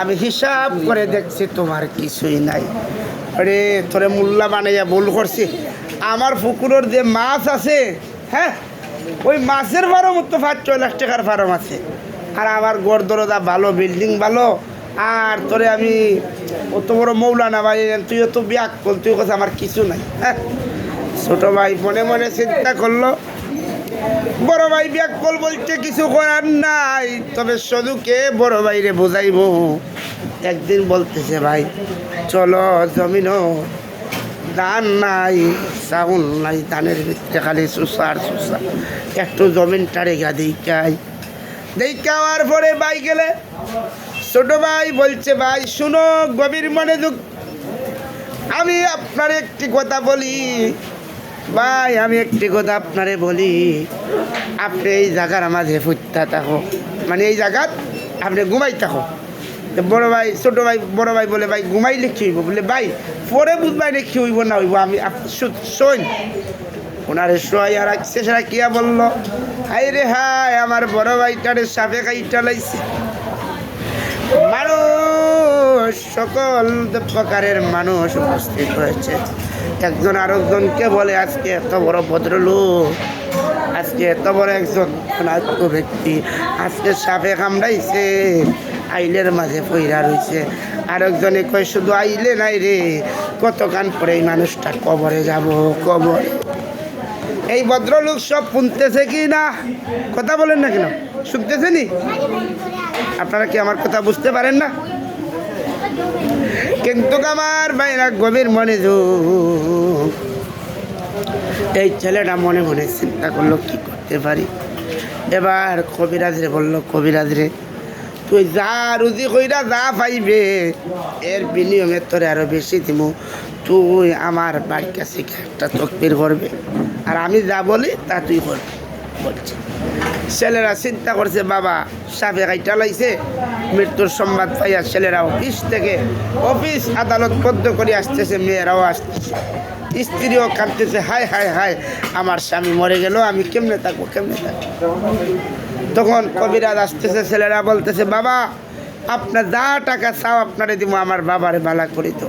আমি হিসাব করে দেখছি তোমার কিছুই নাই। আরে, তোরে মোল্লা বানাইয়া ভুল করছি। আমার পুকুরের যে মাছ আছে হ্যাঁ? ওই মাছের ফার্ম তো পাঁচ, ছয় লাখ টাকার ফার্ম আছে। আর আমার গড় দরজা ভালো, বিল্ডিং ভালো, আর তোরে আমি অত বড় মৌলানা ভাই তুইও তো বিয়াক তুই কথা আমার কিছু নাই হ্যাঁ? ছোটো ভাই মনে মনে চিন্তা করল বড় ভাই ব্যাকল বলতে কিছু করার নাই। তবে সদুকে বড় ভাইরে বোঝাইব। একদিন বলতেছে ভাই, চলো জমিনও ধান নাই, চাউল নাই, ধানের ভিতরে খালি সুসার সুসা একটু জমিনটারে গা দেখাই। দেখাওয়ার পরে ভাই গেলে, ছোট ভাই, বলছে, ভাই, শুনো, গভীর মনে দুঃখ আমি আপনার একটি কথা বলি। ভাই, আমি একটি কথা আপনারে বলি। আপনি এই জায়গার মাঝে ফুটতা থাকো। মানে এই জায়গাত আপনি ঘুমাই থাকো। বড় ভাই, ছোট ভাই, বড় ভাই বলে, ভাই, ঘুমাইলে কি হইব? বলে, ভাই, পরে বুঝবাই কি হইব না হইব? আমি শোন। ওনারে আর শেষরা কিয়া বলল? হাই রে হাই আমার বড় ভাইটারে সাপে খাইটা লাইছে। মানুষ, সকল প্রকারের মানুষ উপস্থিত হয়েছে। একজন আরেকজনকে বলে, আজকে এত বড় ভদ্রলোক, আজকে এত বড় একজন ব্যক্তি, আজকে সাপে কামড়াইছে, আইলের মাঝে পইরা রয়েছে আরেকজনে কয়, শুধু আইলে নাই রে কত কান পরে এই মানুষটা কবরে যাব, কবর? এই ভদ্রলোক সব শুনতেছে কি না? কথা বলেন না কেন? শুনতেছে নি আপনারা কি আমার কথা বুঝতে পারেন না? কিন্তু আমার বাইরা গভীর মনে এই ছেলেটা মনে মনে চিন্তা করল, কি করতে পারি? এবার কবিরাজ রে বলল কবিরাজ রে তুই যা রুজি কইরা যা পাইবে, এর বিনিয়মে তোরে আরও বেশি দিব তুই আমার বাড়ির কাছে একটা তকবির করবে। আর আমি যা বলি তা তুই করবি। ছেলেরা চিন্তা করছে, বাবা, সাপে গাইটা লাইছে, মৃত্যুর সংবাদ পাইয়া ছেলেরা অফিস থেকে অফিস আদালত বদ্ধ করে আসতেছে, মেয়েরাও আসতেছে। স্ত্রীও কাঁদতেছে, হায় হায় হায়, আমার স্বামী মরে গেল, আমি কেমনে থাকব কেমনে থাকব? তখন কবিরাজ আসতেছে, ছেলেরা বলতেছে, বাবা, আপনার যা টাকা চাও, আপনারে দিব, আমার বাবারে বালা করি তো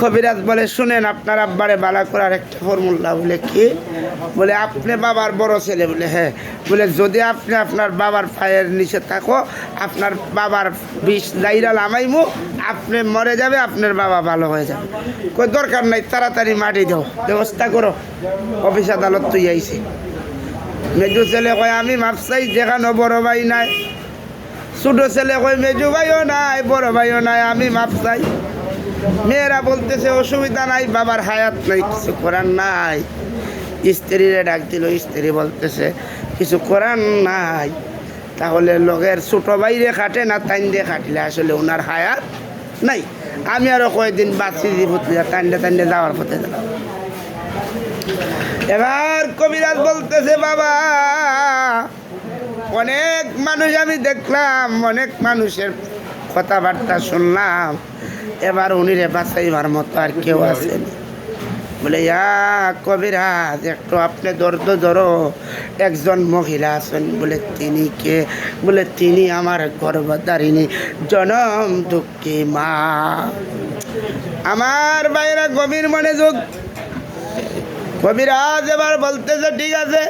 কবিরাজ বলে, শুনেন, আপনার আব্বারে বালা করার একটা ফর্মুলা বলে কি? বলে, আপনি বাবার বড় ছেলে বলে। হ্যাঁ বলে, যদি আপনি আপনার বাবার পায়ের নিচে থাকো, আপনার বাবার বিষ দাইরা লামাইমু, আপনি মরে যাবে, আপনার বাবা ভালো হয়ে যাবে। কই, দরকার নাই, তাড়াতাড়ি মাটি দাও, ব্যবস্থা করো। অফিস আদালত তুই আইছি মেজু ছেলে কয়, আমি মাপসাই যেখানে বড় ভাই নাই। ছোট ছেলে কয়, মেজু ভাইও নাই, বড় ভাইও নাই, আমি মাপসাই মেয়েরা বলতেছে, অসুবিধা নাই, বাবার হায়াত নাই, কিছু করার নাই। স্ত্রীরে ডাক দিল, স্ত্রী বলতেছে, কিছু করার নাই। তাহলে লগের ছোটো বাইরে খাটে না তাইন দিয়ে খাটলে? আসলে ওনার হায়াত নাই। আমি আরও কয়েকদিন বাঁচি দিব তাইন্ডে তাইন্ডে যাওয়ার পথে দিলাম এবার কবিরাজ বলতেছে, বাবা, অনেক মানুষ আমি দেখলাম, অনেক মানুষের কথাবার্তা শুনলাম। এবার উনিরে বাঁচাইবার মতো আর কেউ আসেনি। বলে, ইয়া কবিরাজ, একটু আপনি দর্দ ধরো। একজন মহিলা আছেন। বলে, তিনি কে? বলে, তিনি আমার গর্ভধারিণী। জনম দুঃখী মা। আমার বাইরে গভীর মনে যোগ কবিরাজ এবার বলতেছে, ঠিক আছে,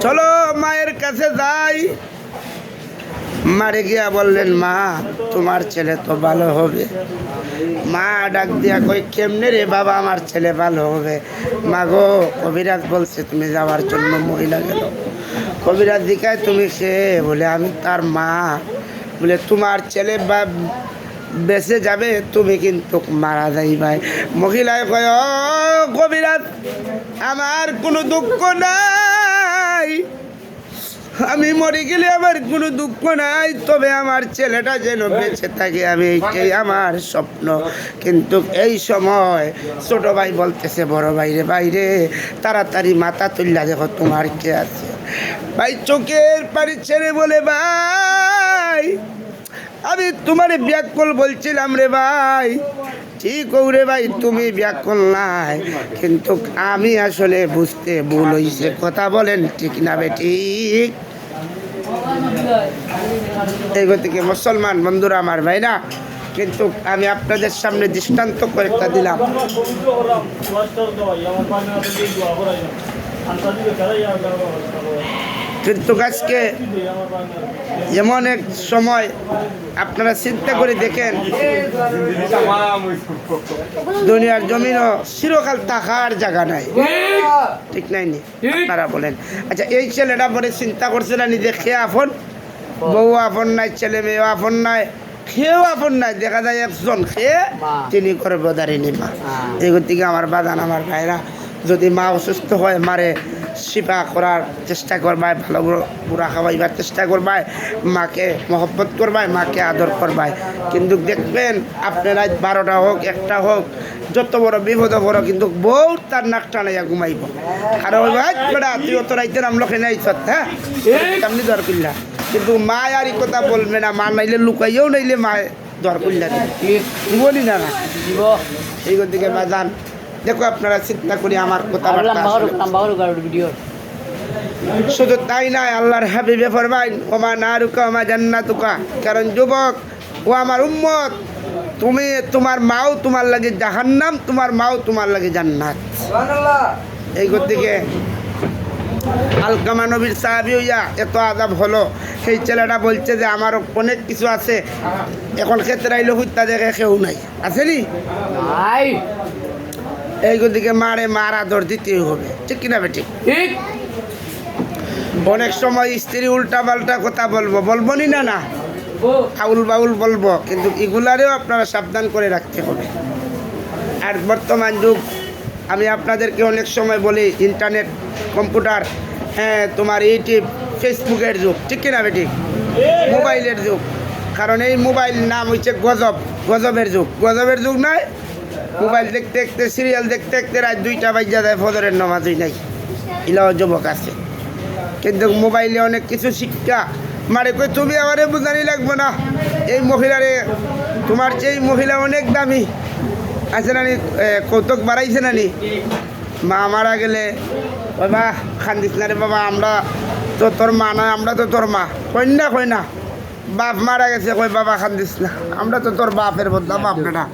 চলো মায়ের কাছে যাই। মারে গিয়া বললেন, মা, তোমার ছেলে তো ভালো হবে। মা ডাক দিয়া কই কেমনে রে বাবা, আমার ছেলে ভালো হবে? মা গো, কবিরাজ বলছে, তুমি যাওয়ার জন্য মহিলা গেল। কবিরাজ দিকায় তুমি সে বলে, আমি তার মা। বলে, তোমার ছেলে বা বেঁচে যাবে, তুমি কিন্তু মারা যাইবাই মহিলায় কয়, "ও কবিরাজ, আমার কোনো দুঃখ নাই। আমি মরে গেলে আমার কোনো দুঃখ নাই, তবে আমার ছেলেটা যেন বেঁচে থাকে, আমি এইটাই আমার স্বপ্ন। কিন্তু এই সময় ছোট ভাই বলতেছে, বড় ভাইরে বাইরে তাড়াতাড়ি মাথা তুললা, দেখো তোমার কে আছে। ভাই চোখের পানি ছেড়ে বলে, ভাই, আমি তোমার ব্যাকল বলছিলাম রে ভাই। ঠিক রে ভাই, তুমি ব্যাকল নাই, কিন্তু আমি আসলে বুঝতে ভুল হয়েছে কথা বলেন, ঠিক না বে, ঠিক? এই গতিকে মুসলমান বন্ধুরা আমার ভাই না কিন্তু আমি আপনাদের সামনে দৃষ্টান্ত করে একটা দিলাম। কিন্তু আজকে এমন এক সময় আপনারা চিন্তা করে দেখেন, দুনিয়ার জমিনও চিরকাল থাকার জায়গা নাই। ঠিক নাই নি? আপনারা বলেন আচ্ছা এই ছেলেটা পরে চিন্তা করছে না নিজে খেয়ে আপন বউ আপন নাই ছেলে মেয়ে আপন নাই খেয়েও আপন নাই দেখা যায় একজন খেয়ে তিনি করে বদারিনী মা। এই গতিকে আমার বাদান আমার ভাইরা। যদি মা অসুস্থ হয় মারে সেবা করার চেষ্টা করবাই ভালো বুড়ো- খাওয়াইবার চেষ্টা করবাই মাকে মহব্বত করবাই মাকে আদর করবাই। কিন্তু দেখবেন আপনারা বারোটা হোক একটা হোক যত বড় বিপদ বড় কিন্তু বউ তার নাক টানাইয়া ঘুমাইব। আর ওই ভাই বেড়া তুই অত রাইতে নাম লোকে নাই সত হ্যাঁ? সামনে দর করলা কিন্তু মা আর কথা বলবে না। মা নাইলে লুকাইও নাইলে মা দর করলা বলি না না। এই দিকে বাজান দেখো আপনারা চিন্তা করি আমার কথা শুধু তাই নয় আল্লাহর হাবিবে ফরমাইন ওমা না রুকা ওমা জান্নাতুকা। কারণ যুবক ও আমার উম্মত তুমি তোমার মাও তোমার লাগে জাহান্নাম তোমার মাও তোমার লাগে জান্নাত। এই গতিকে আলকামা নবীর সাহাবি হইয়া এত আজাব হলো। সেই ছেলেটা বলছে যে আমার অনেক কিছু আছে। এখন ক্ষেত্রে আইলে হত্যা দেখে কেউ নাই। আছে নি? এই গতিকে মারে মার আদর দিতেই হবে। ঠিক কিনা বেটি? ঠিক। অনেক সময় স্ত্রী উল্টা পাল্টা কথা বলব। বলব নি না না? আউল বাউল বলব। কিন্তু এগুলারেও আপনারা সাবধান করে রাখতে হবে। আর বর্তমান যুগ আমি আপনাদেরকে অনেক সময় বলি ইন্টারনেট কম্পিউটার হ্যাঁ তোমার ইউটিউব, ফেসবুকের যুগ, ঠিক কিনা বেটি? মোবাইলের যুগ। কারণ এই মোবাইল নাম হচ্ছে গজব, গজবের যুগ। গজবের যুগ নয়, মোবাইল দেখতে দেখতে, সিরিয়াল দেখতে দেখতে রাত দুইটা বাজ্যা দেয় ফদরের নমাজই নাই। ইলাও যুবক আছে। কিন্তু মোবাইলে অনেক কিছু শিক্ষা। মারে কই তুমি আমারে বুঝানি লাগবো না। এই মহিলারে, তোমার যেই মহিলা অনেক দামি। আছে নানি কৌতুক বাড়াইছে নানি মা মারা গেলে মা খান্দিস না রে বাবা, আমরা তো তোর মা না আমরা তো তোর মা। কই না কই না। বাপ মারা গেছে, কই বাবা, খান্দিস না। আমরা তো তোর বাপের বদলা বাপ না